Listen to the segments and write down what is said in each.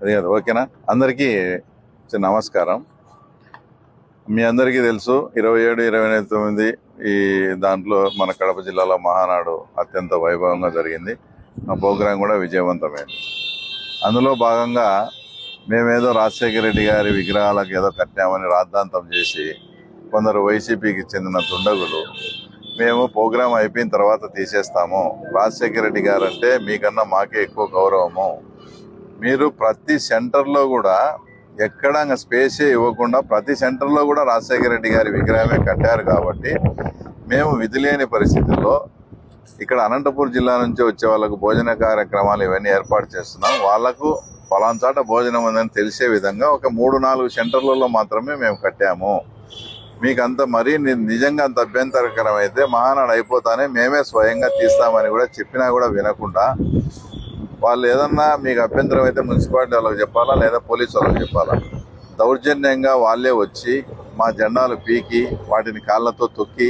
అది కాదు ఓకేనా? అందరికీ నమస్కారం. మీ అందరికీ తెలుసు ఇరవై ఏడు ఇరవై ఎనిమిది తొమ్మిది ఈ దాంట్లో మన కడప జిల్లాలో మహానాడు అత్యంత వైభవంగా జరిగింది. ఆ ప్రోగ్రాం కూడా విజయవంతమైంది. అందులో భాగంగా మేమేదో రాజశేఖర రెడ్డి గారి విగ్రహాలకు ఏదో కట్టామని రాద్ధాంతం చేసి కొందరు వైసీపీకి చెందిన దుండగులు మేము ప్రోగ్రాం అయిపోయిన తర్వాత తీసేస్తాము. రాజశేఖర రెడ్డి గారు అంటే మీకన్నా మాకే ఎక్కువ గౌరవము. మీరు ప్రతి సెంటర్లో కూడా ఎక్కడ స్పేసే ఇవ్వకుండా ప్రతి సెంటర్లో కూడా రాజశేఖర రెడ్డి గారి విగ్రహమే కట్టారు కాబట్టి మేము విధి లేని పరిస్థితుల్లో ఇక్కడ అనంతపూర్ జిల్లా నుంచి వచ్చే వాళ్ళకు భోజన కార్యక్రమాలు ఇవన్నీ ఏర్పాటు చేస్తున్నాం. వాళ్ళకు పలాంచాట చోట భోజనం ఉందని తెలిసే విధంగా ఒక మూడు నాలుగు సెంటర్లలో మాత్రమే మేము కట్టాము. మీకు అంత మరీ నిజంగా అంత అభ్యంతరకరం అయితే మహానాడు అయిపోతానే మేమే స్వయంగా తీస్తామని కూడా చెప్పినా కూడా వినకుండా వాళ్ళు ఏదన్నా మీకు అభ్యంతరం అయితే మున్సిపాలిటీ వాళ్ళకి చెప్పాలా లేదా పోలీసు వాళ్ళకి చెప్పాలా? దౌర్జన్యంగా వాళ్ళే వచ్చి మా జెండాలు పీకి వాటిని కాళ్ళతో తొక్కి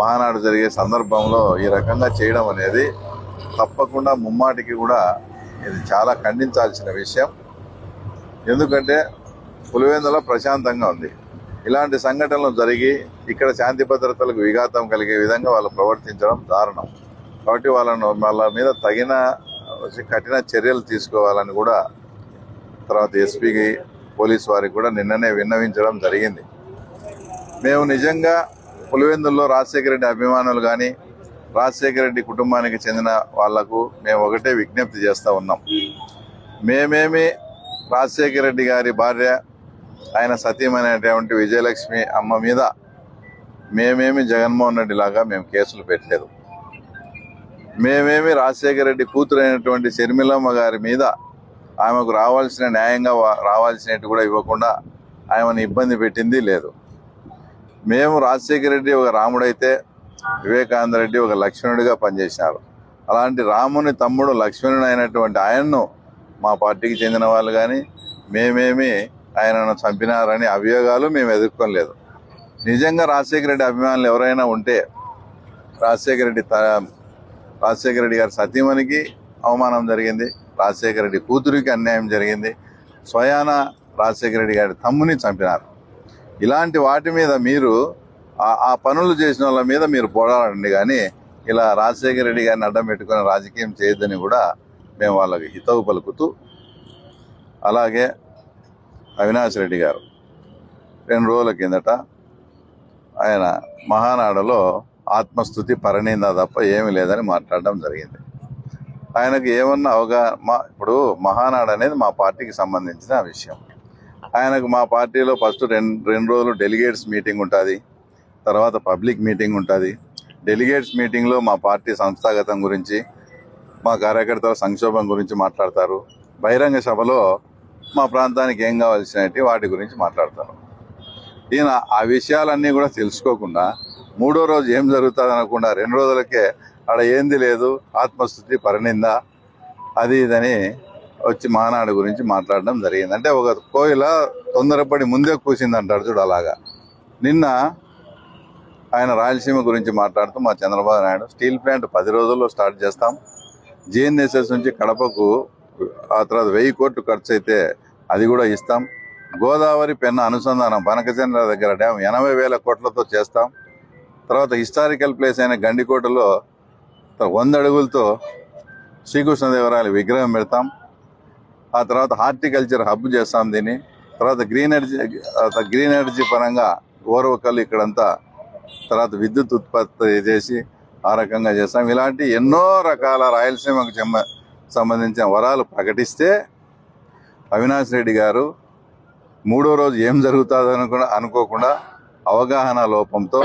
మహానాడు జరిగే సందర్భంలో ఈ రకంగా చేయడం అనేది తప్పకుండా ముమ్మాటికి కూడా ఇది చాలా ఖండించాల్సిన విషయం. ఎందుకంటే పులివెందులో ప్రశాంతంగా ఉంది. ఇలాంటి సంఘటనలు జరిగి ఇక్కడ శాంతి భద్రతలకు విఘాతం కలిగే విధంగా వాళ్ళు ప్రవర్తించడం దారుణం. కాబట్టి వాళ్ళను వాళ్ళ మీద తగిన వచ్చి కఠిన చర్యలు తీసుకోవాలని కూడా తర్వాత ఎస్పీకి పోలీస్ వారికి కూడా నిన్ననే విన్నవించడం జరిగింది. మేము నిజంగా పులివెందుల్లో రాజశేఖర రెడ్డి అభిమానులు కానీ రాజశేఖర రెడ్డి కుటుంబానికి చెందిన వాళ్ళకు మేము ఒకటే విజ్ఞప్తి చేస్తూ ఉన్నాం. మేమేమి రాజశేఖర రెడ్డి గారి భార్య ఆయన సతీమైనటువంటి విజయలక్ష్మి అమ్మ మీద మేమేమి జగన్మోహన్ రెడ్డి లాగా మేము కేసులు పెట్టలేదు. మేమేమి రాజశేఖర రెడ్డి కూతురైనటువంటి షర్మిలమ్మ గారి మీద ఆమెకు రావాల్సిన న్యాయంగా రావాల్సినట్టు కూడా ఇవ్వకుండా ఆమెను ఇబ్బంది పెట్టింది లేదు. మేము రాజశేఖర రెడ్డి ఒక రాముడైతే వివేకానంద రెడ్డి ఒక లక్ష్మణుడిగా పనిచేసినారు. అలాంటి రాముని తమ్ముడు లక్ష్మణుడు అయినటువంటి ఆయన్ను మా పార్టీకి చెందిన వాళ్ళు కానీ మేమేమి ఆయనను చంపినారని అభియోగాలు మేము ఎదుర్కొనలేదు నిజంగా రాజశేఖర రెడ్డి అభిమానులు ఎవరైనా ఉంటే రాజశేఖర రెడ్డి త- రాజశేఖర రెడ్డి గారి సతీమణికి అవమానం జరిగింది. రాజశేఖర రెడ్డి కూతురికి అన్యాయం జరిగింది. స్వయాన రాజశేఖర రెడ్డి గారి తమ్ముని చంపినారు. ఇలాంటి వాటి మీద మీరు ఆ- ఆ పనులు చేసిన వాళ్ళ మీద మీరు పోరాడండి కానీ ఇలా రాజశేఖర రెడ్డి గారిని అడ్డం పెట్టుకుని రాజకీయం చేయొద్దని కూడా మేము వాళ్ళకి హితవు పలుకుతూ అలాగే అవినాష్ రెడ్డి గారు రెండు రోజుల కిందట ఆయన మహానాడులో ఆత్మస్థుతి పరనింద తప్ప ఏమీ లేదని మాట్లాడడం జరిగింది. ఆయనకు ఏమన్నా అవగాహన మా ఇప్పుడు మహానాడు అనేది మా పార్టీకి సంబంధించిన విషయం. ఆయనకు మా పార్టీలో ఫస్ట్ రెండు రెండు రోజులు డెలిగేట్స్ మీటింగ్ ఉంటుంది. తర్వాత పబ్లిక్ మీటింగ్ ఉంటుంది. డెలిగేట్స్ మీటింగ్లో మా పార్టీ సంస్థాగతం గురించి మా కార్యకర్తల సంక్షోభం గురించి మాట్లాడతారు. బహిరంగ సభలో మా ప్రాంతానికి ఏం కావాల్సినవి వాటి గురించి మాట్లాడతారు. ఈయన ఆ విషయాలన్నీ కూడా తెలుసుకోకుండా మూడో రోజు ఏం జరుగుతుంది అనకుండా రెండు రోజులకే ఆడ ఏంది లేదు ఆత్మస్థుతి పరినింద అది ఇదని వచ్చి మానాడు గురించి మాట్లాడడం జరిగింది. అంటే ఒక కోయిల తొందరపడి ముందే కూసింది అంటారు చూడు అలాగా. నిన్న ఆయన రాయలసీమ గురించి మాట్లాడుతూ మా చంద్రబాబు నాయుడు స్టీల్ ప్లాంట్ పది రోజుల్లో స్టార్ట్ చేస్తాం. జిఎన్ఎస్ఎస్ నుంచి కడపకు ఆ తర్వాత వెయ్యి కోట్లు ఖర్చు అయితే అది కూడా ఇస్తాం. గోదావరి పెన్న అనుసంధానం బనకచంద్ర దగ్గర డ్యామ్ ఎనభై వేల కోట్లతో చేస్తాం. తర్వాత హిస్టారికల్ ప్లేస్ అయిన గండికోటలో వంద అడుగులతో శ్రీకృష్ణదేవరాయల విగ్రహం పెడతాం. ఆ తర్వాత హార్టికల్చర్ హబ్ చేస్తాం దీన్ని. తర్వాత గ్రీన్ ఎనర్జీ గ్రీన్ ఎనర్జీ పరంగా ఓరవకల్లు ఇక్కడంతా తర్వాత విద్యుత్ ఉత్పత్తి చేసి ఆ రకంగా చేస్తాం. ఇలాంటి ఎన్నో రకాల రాయలసీమకు సంబంధించిన వరాలు ప్రకటిస్తే అవినాష్ రెడ్డి గారు మూడో రోజు ఏం జరుగుతుంది అనుకోకుండా అవగాహన లోపంతో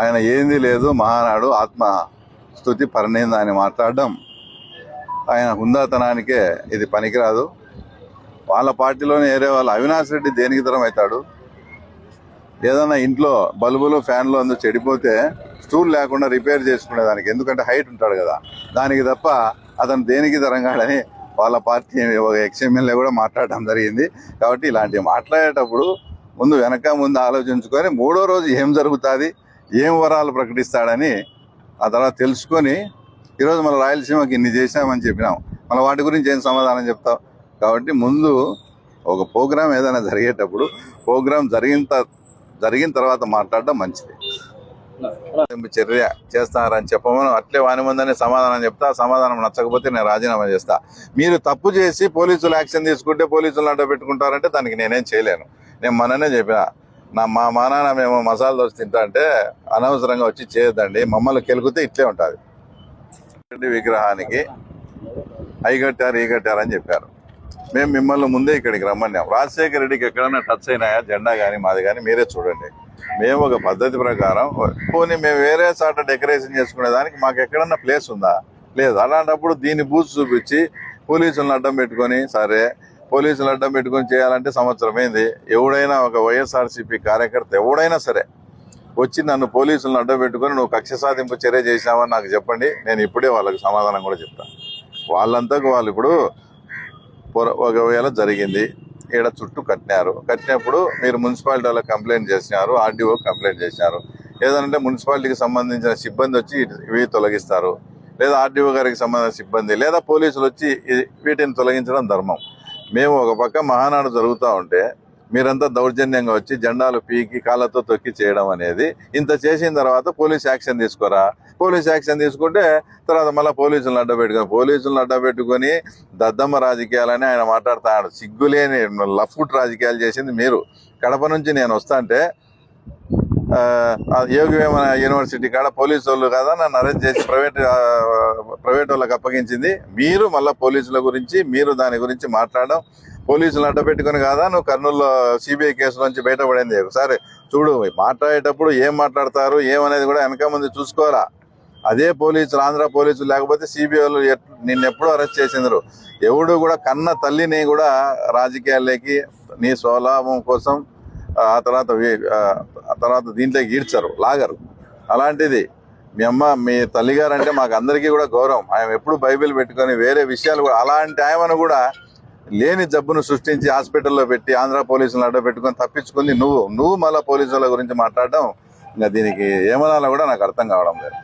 ఆయన ఏంది లేదు మహానాడు ఆత్మ స్థుతి పరిణింద అని మాట్లాడడం. ఆయన హుందాతనానికే ఇది పనికిరాదు. వాళ్ళ పార్టీలోనే ఏరే వాళ్ళు అవినాష్ రెడ్డి దేనికి దూరం అవుతాడు? ఏదైనా ఇంట్లో బల్బులు ఫ్యాన్లు అందు చెడిపోతే స్టూల్ లేకుండా రిపేర్ చేసుకునే దానికి ఎందుకంటే హైట్ ఉంటాడు కదా. దానికి తప్ప అతను దేనికి తరంగాడని వాళ్ళ పార్టీ ఒక ఎక్స్ఎమ్మెల్యే కూడా మాట్లాడడం జరిగింది. కాబట్టి ఇలాంటివి మాట్లాడేటప్పుడు ముందు వెనక ముందు ఆలోచించుకొని మూడో రోజు ఏం జరుగుతుంది? ఏం వరాలు ప్రకటిస్తాడని ఆ తర్వాత తెలుసుకొని ఈరోజు మన రాయలసీమకి ఇన్ని చేశామని చెప్పినాం. మన వాటి గురించి ఏం సమాధానం చెప్తావు? కాబట్టి ముందు ఒక ప్రోగ్రామ్ ఏదైనా జరిగేటప్పుడు ప్రోగ్రామ్ జరిగిన జరిగిన తర్వాత మాట్లాడడం మంచిది. చర్య చేస్తారని చెప్పమని అట్లే వాని ముందని సమాధానం చెప్తా సమాధానం నచ్చకపోతే నేను రాజీనామా చేస్తా. మీరు తప్పు చేసి పోలీసులు యాక్షన్ తీసుకుంటే పోలీసులు అడ్డ పెట్టుకుంటారంటే దానికి నేనేం చేయలేను. నేను మననే చెప్పిన. నా మా మా నాన్న మేము మసాలా దోశ తింటా అంటే అనవసరంగా వచ్చి చేయొద్దండి. మమ్మల్ని కెలుకుతే ఇట్లే ఉంటుంది. రెడ్డి విగ్రహానికి అయి కట్టారు ఈ కట్టారు అని చెప్పారు. మేము మిమ్మల్ని ముందే ఇక్కడికి రమ్మన్నాం. రాజశేఖర రెడ్డికి ఎక్కడైనా టచ్ అయినాయా? జెండా కానీ మాది కానీ మీరే చూడండి. మేము ఒక పద్ధతి ప్రకారం పోనీ మేము వేరే చోట డెకరేషన్ చేసుకునే దానికి మాకు ఎక్కడన్నా ప్లేస్ ఉందా? లేదు. అలాంటప్పుడు దీన్ని బూజు చూపించి పోలీసులను అడ్డం పెట్టుకొని సరే పోలీసులు అడ్డం పెట్టుకొని చేయాలంటే సంవత్సరం ఏంది? ఎవడైనా ఒక వైఎస్ఆర్సీపీ కార్యకర్త ఎవడైనా సరే వచ్చి నన్ను పోలీసులను అడ్డం పెట్టుకొని నువ్వు కక్ష సాధింపు చర్య చేసినావని నాకు చెప్పండి. నేను ఇప్పుడే వాళ్ళకి సమాధానం కూడా చెప్తాను వాళ్ళంతా వాళ్ళు ఇప్పుడు ఒకవేళ జరిగింది ఈడ చుట్టూ కట్టినారు. కట్టినప్పుడు మీరు మున్సిపాలిటీ వాళ్ళకి కంప్లైంట్ చేసినారు ఆర్డీఓ కంప్లైంట్ చేసినారు. ఏదంటే మున్సిపాలిటీకి సంబంధించిన సిబ్బంది వచ్చి ఇవి తొలగిస్తారు. లేదా ఆర్డీఓ గారికి సంబంధించిన సిబ్బంది లేదా పోలీసులు వచ్చి వీటిని తొలగించడం ధర్మం. మేము ఒక పక్క మహానాడు జరుగుతూ ఉంటే మీరంతా దౌర్జన్యంగా వచ్చి జెండాలు పీకి కాళ్ళతో తొక్కి చేయడం అనేది. ఇంత చేసిన తర్వాత పోలీస్ యాక్షన్ తీసుకోరా? పోలీస్ యాక్షన్ తీసుకుంటే తర్వాత మళ్ళీ పోలీసులను అడ్డ పెట్టుకుని పోలీసులను అడ్డ పెట్టుకొని దద్దమ్మ రాజకీయాలని ఆయన మాట్లాడుతాడు. సిగ్గులేని లఫ్ట్ రాజకీయాలు చేసింది మీరు. కడప నుంచి నేను వస్తా అంటే యోగివేమ యూనివర్సిటీ కాడ పోలీసు వాళ్ళు కదా నన్ను అరెస్ట్ చేసి ప్రైవేట్ ప్రైవేట్ వాళ్ళకి అప్పగించింది. మీరు మళ్ళీ పోలీసుల గురించి మీరు దాని గురించి మాట్లాడడం పోలీసులు అడ్డపెట్టుకుని కాదా? నువ్వు కర్నూలులో సిబిఐ కేసు నుంచి బయటపడింది. ఒకసారి చూడు మాట్లాడేటప్పుడు ఏం మాట్లాడతారు ఏమనేది కూడా వెనక ముందు చూసుకోరా అదే పోలీసులు ఆంధ్ర పోలీసులు లేకపోతే సిబిఐలు వాళ్ళు నిన్ను ఎప్పుడు అరెస్ట్ చేసిందరు ఎవడు కూడా కన్న తల్లిని కూడా రాజకీయాల్లోకి నీ స్వలాభం కోసం ఆ తర్వాత తర్వాత దీంట్లోకి ఈడ్చరు లాగరు. అలాంటిది మీ అమ్మ మీ తల్లిగారు అంటే మాకు అందరికీ కూడా గౌరవం. ఆయన ఎప్పుడు బైబిల్ పెట్టుకొని వేరే విషయాలు కూడా అలాంటి ఆయమను కూడా లేని జబ్బును సృష్టించి హాస్పిటల్లో పెట్టి ఆంధ్ర పోలీసులను అడ్డ పెట్టుకొని తప్పించుకుంది నువ్వు. నువ్వు మళ్ళీ పోలీసుల గురించి మాట్లాడడం ఇంకా దీనికి ఏమనాలో కూడా నాకు అర్థం కావడం లేదు.